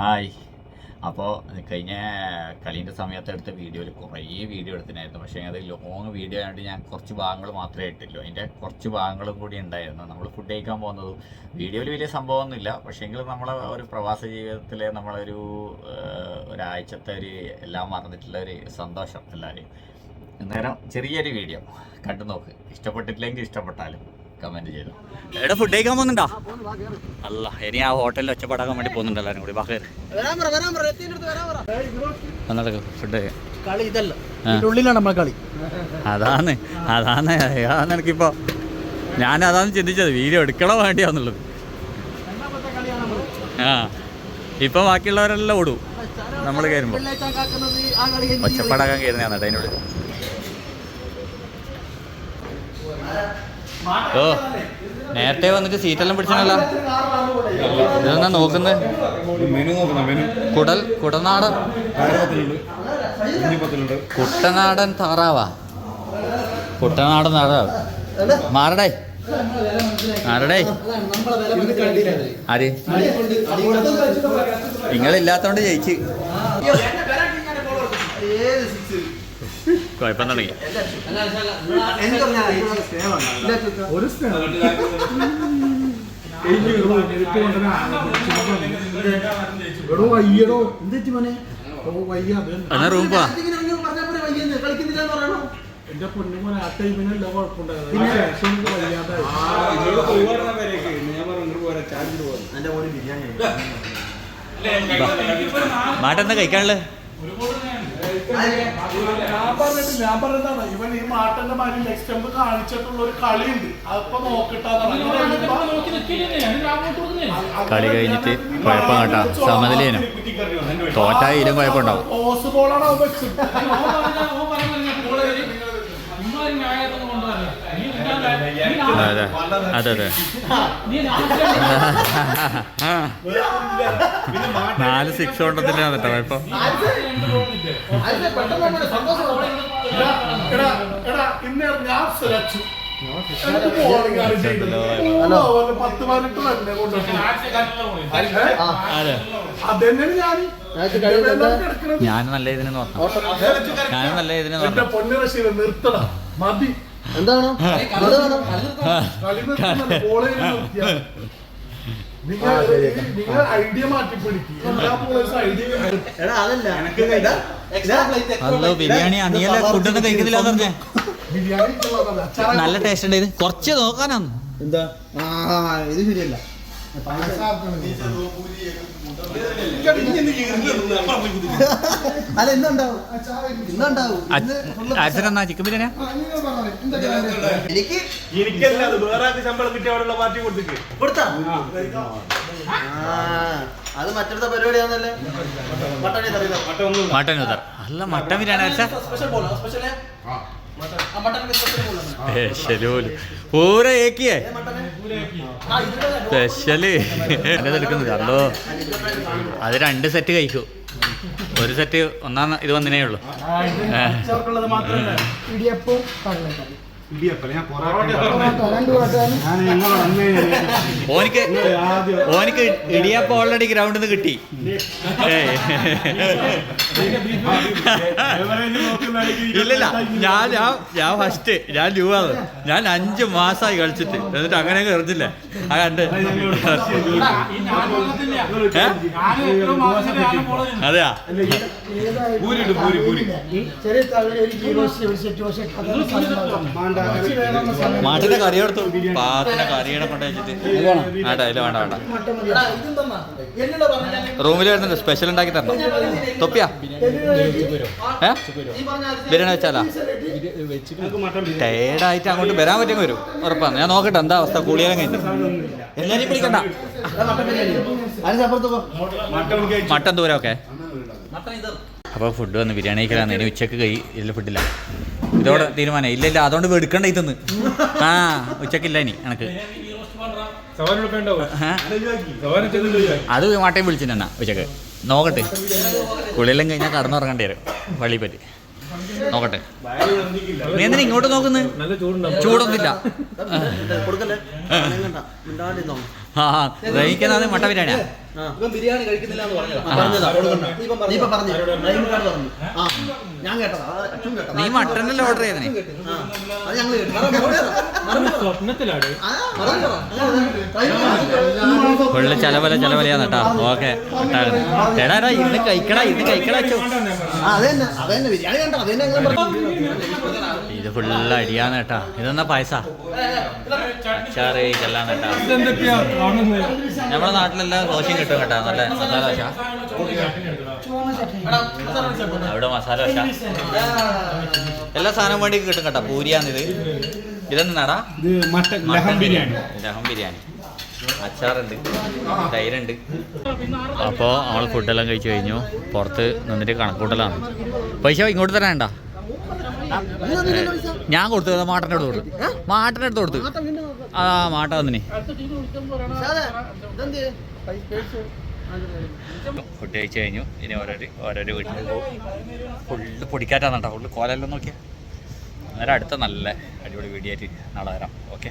Hi. അപ്പോൾ കഴിഞ്ഞ കളീന്റെ സമയത്ത് എടുത്ത വീഡിയോയിൽ കുറേ വീഡിയോ എടുത്തിട്ടുണ്ടായിരുന്നു. പക്ഷേ അത് ലോങ് വീഡിയോ ആയതുകൊണ്ട് ഞാൻ കുറച്ച് ഭാഗങ്ങൾ മാത്രമേ ഇട്ടില്ലോ അതിന്റെ കുറച്ച് ഭാഗങ്ങളും കൂടി ഉണ്ടായിരുന്നു. നമ്മൾ ഫുഡ് കഴിക്കാൻ പോകുന്നത് വീഡിയോയിൽ വലിയ സംഭവമൊന്നുമില്ല. പക്ഷേങ്കിലും നമ്മളെ ഒരു പ്രവാസ ജീവിതത്തിലെ നമ്മളൊരു ഒരാഴ്ചത്തെ ഒരു എല്ലാം മറന്നിട്ടുള്ള ഒരു സന്തോഷം എല്ലാവരെയും. അന്നേരം ചെറിയൊരു വീഡിയോ കണ്ടു നോക്ക് ഇഷ്ടപ്പെട്ടിട്ടില്ലെങ്കിൽ ഇഷ്ടപ്പെട്ടാലും. കമന്റ് ചെയ്തു. എവിടെ ഫുഡ് കഴിക്കാൻ പോകുന്നുണ്ടോ? അല്ല ഇനി ആ ഹോട്ടലിൽ ഒച്ചപ്പാടാക്കാൻ വേണ്ടി പോകുന്നുണ്ട് എല്ലാവരും കൂടി. ബാക്കി ഫുഡ് കളി ഇതല്ല. ഇതിന്റെ ഉള്ളിലാണ് നമ്മളെ കളി. അതാണ് അതാണ് അതാണ് എനിക്കിപ്പോൾ ഞാൻ അതാണ് ചിന്തിച്ചത്. വീഡിയോ എടുക്കണോ വേണ്ടിയാന്നുള്ളത്. ആ ഇപ്പം ബാക്കിയുള്ളവരെല്ലാം ഓടും. നമ്മൾ കയറുമ്പോൾ ഒച്ചപ്പാടാക്കാൻ കയറുന്നതാണ് അതിനുള്ളിൽ ഓ നേരത്തെ വന്നിട്ട് സീറ്റെല്ലാം പിടിച്ചാണല്ലോ. ഇതെന്നാ നോക്കുന്നത് കുടൽ കുടനാടൻ. കുട്ടനാടൻ താറാവാ. കുട്ടനാടൻ താറാവ്. മാറടേ. മാറടേ. ആര്? നിങ്ങളില്ലാത്തോണ്ട് ജയിച്ച്. കുഴപ്പം തുടങ്ങി ഒരു എടോ വയ്യടോ മോനെ ഓ വയ്യ എന്റെ ആ ടൈമിനല്ല മാട്ടെന്താ കഴിക്കാനുള്ളത്? ഞാൻ പറഞ്ഞിട്ട് ഞാൻ പറഞ്ഞതാണ് ഇവൻ ഈ മാട്ടന്റെ മാതിരി നെക്സ്റ്റ് സ്റ്റെമ്പ് കാണിച്ചിട്ടുള്ള ഒരു കളിയുണ്ട്. നോക്കിട്ടാണ് കളി കഴിഞ്ഞിട്ട് കുഴപ്പം കേട്ടാ. സമനിലേനു തോറ്റായാലും കുഴപ്പമുണ്ടാവും. ഓസ് ബോളാണ് അതെ അതെ അതെ നാല് സിക്സ് കൊണ്ടത്തില്ല കേട്ടോ ഇപ്പൊ. പത്ത് പതിനെട്ട് അതന്നെയാണ് ഞാൻ ഞാൻ നല്ല ഇതിനെ നോക്കാം ഞാൻ നല്ല ഇതിനെ നോക്കാം നിർത്തണം. മതി. എന്താണ്? നിങ്ങൾ ഐഡിയ ഹലോ ബിരിയാണി അനിയല്ല ഫുഡൊന്നും കഴിക്കുന്നില്ല പറഞ്ഞേ. നല്ല ടേസ്റ്റ് ഉണ്ട്. ഇത് കുറച്ച് നോക്കാനാന്ന്. എന്താ? ആ ഇത് ശരിയല്ല. അല്ല ഇന്നുണ്ടാവും. ഇന്നുണ്ടാവും. അച്ഛനെന്നാ ചിക്കൻ ബിരിയാണി? എനിക്ക് എനിക്കല്ല അത് വേറെ ആൾക്ക് ശമ്പളം കിട്ടിയ അവിടെയുള്ള പാർട്ടി കൊടുത്തിട്ട്. കൊടുത്താ? ആ. അത് മറ്റടുത്ത മട്ടൻ അല്ല mutton biryani special mutton special ball special പൂര ഏക്കിയേ? സ്പെഷ്യൽ. എന്റെ എടുക്കുന്നത് അല്ലോ അത് രണ്ട് സെറ്റ് കഴിക്കൂ. ഒരു സെറ്റ് ഒന്നാം ഇത് വന്നിനേ ഉള്ളൂ. ഓനിക്ക് ഓനിക്ക് ഇടിയപ്പം ഓൾറെഡി ഗ്രൗണ്ടിൽ നിന്ന് കിട്ടി. ഇല്ലില്ല ഞാൻ ഞാൻ ഞാൻ ഫസ്റ്റ് ഞാൻ ന്യൂ ആണ്. ഞാൻ അഞ്ച് മാസമായി കളിച്ചിട്ട്. എന്നിട്ട് അങ്ങനെ കയറുന്നില്ലേ ആ കണ്ട്? അതെയാ? പൂരി പൂരി പൂരി. ചെറിയ തവി ഒരു ഒരു സെറ്റ് പക്ഷേ മാട്ടിന്റെ കറി എടുത്തു. പാത്തിന്റെ കറിയുടെ കൊണ്ട് വെച്ചിട്ട്. വേണ്ട ഇല്ല വേണ്ട വേണ്ട. വരുന്നുണ്ട്. സ്പെഷ്യൽ ഉണ്ടാക്കി തരണം. തൊപ്പിയാ? ബിരിയാണി വെച്ചാലാ? ടയേർഡായിട്ട് അങ്ങോട്ട് വരാൻ പറ്റുമെങ്കിൽ വരും. ഉറപ്പാണ്. ഞാൻ നോക്കട്ടെ എന്താ അവസ്ഥ? കൂളിയാലും കഴിഞ്ഞു. എല്ലാവരെയും പിടിക്കണ്ട മട്ടൻ ദൂരം ഒക്കെ അപ്പോൾ ഫുഡ് വന്ന് ബിരിയാണി കഴിക്കാൻ ഇനി ഉച്ചയ്ക്ക് കൈ ഇല്ല ഫുഡില്ല ഇതോടെ തീരുമാനം ഇല്ല ഇല്ല അതുകൊണ്ട് എടുക്കണ്ട ഇതെന്ന്. ആ ഉച്ചക്കില്ല ഇനി എനക്ക്. അത് മാട്ടയും വിളിച്ചിട്ടുണ്ടെന്നാ ഉച്ചയ്ക്ക്. നോക്കട്ടെ. കുളിയെല്ലാം കഴിഞ്ഞാൽ കടന്നുറങ്ങേണ്ടി വരും വള്ളി പറ്റി നോക്കട്ടെ. നീ എന്തിനാ ഇങ്ങോട്ട് നോക്കുന്നത് ചൂടൊന്നുമില്ല. കൊടുക്കല്ലേ? കണ്ട മിണ്ടാണ്ടിരുന്നോ? ആ ദഹിക്കുന്നത് മട്ട ബിരിയാണിയാ? ഇവൻ ബിരിയാണി കഴിക്കുന്നില്ല എന്ന് പറഞ്ഞതാ പറഞ്ഞതാ. നീ ഇപ്പം നീ ഇപ്പൊ പറഞ്ഞു. പറഞ്ഞു. ഡ്രൈവർ പറഞ്ഞു. ആ ഞാൻ കേട്ടതാ. നീ മട്ടനല്ലേ ഓർഡർ ചെയ്തേ? അത് ഞങ്ങൾ സ്വപ്നത്തിലാണ് ഫുള്ള് ചെലവല ചെലവലയാന്ന് കേട്ടാ. ഓക്കെ എടാ എടാ ഇന്ന് കഴിക്കടാ ഇന്ന് കഴിക്കടാ അത് അത് ബിരിയാണി കണ്ടോ? അത് ഞങ്ങൾ പറഞ്ഞു ഇത് ഫുള്ള് അടിയാന്ന് കേട്ടാ. ഇതെന്നാ പായസ? അച്ചാറ് ഇതെല്ലാം കേട്ടാ. നമ്മളെ നമ്മുടെ നാട്ടിലെല്ലാം ദോശയും കിട്ടും കേട്ടാ. നല്ല മസാല ദോശ. അവിടെ മസാല ദോശ. എല്ലാ സാധനം വേണ്ടി കിട്ടും കേട്ടാ. പൂരിയാന്നിത് ഇതെന്നാടാ? ലഹം ബിരിയാണി. ലഹം ബിരിയാണി. അച്ചാറുണ്ട്. തൈരുണ്ട്. അപ്പോൾ നമ്മൾ ഫുഡെല്ലാം കഴിച്ചു കഴിഞ്ഞു. പുറത്ത് നിന്നിട്ട് കണക്കൂട്ടലാണ്. പൈസ ഇങ്ങോട്ട് തരാണ്ട ഞാൻ കൊടുത്തു മാട്ടന്റെ അടുത്ത് കൊടുത്തു. മാട്ടന്റെ അടുത്ത് കൊടുത്തു. ആ മാട്ട വന്നിനെ ഫുഡ് കഴിച്ച് കഴിഞ്ഞു. ഇനി ഓരോരു ഓരോ വീട്ടിൽ പോകും. ഫുള്ള് പൊടിക്കാറ്റാണ് കേട്ടോ ഫുള്ള് കോലെല്ലാം നോക്കിയാൽ അന്നേരം അടുത്ത നല്ല അടിപൊളി വീഡിയോ ആയിട്ട് നാളെ വരാം. ഓക്കെ?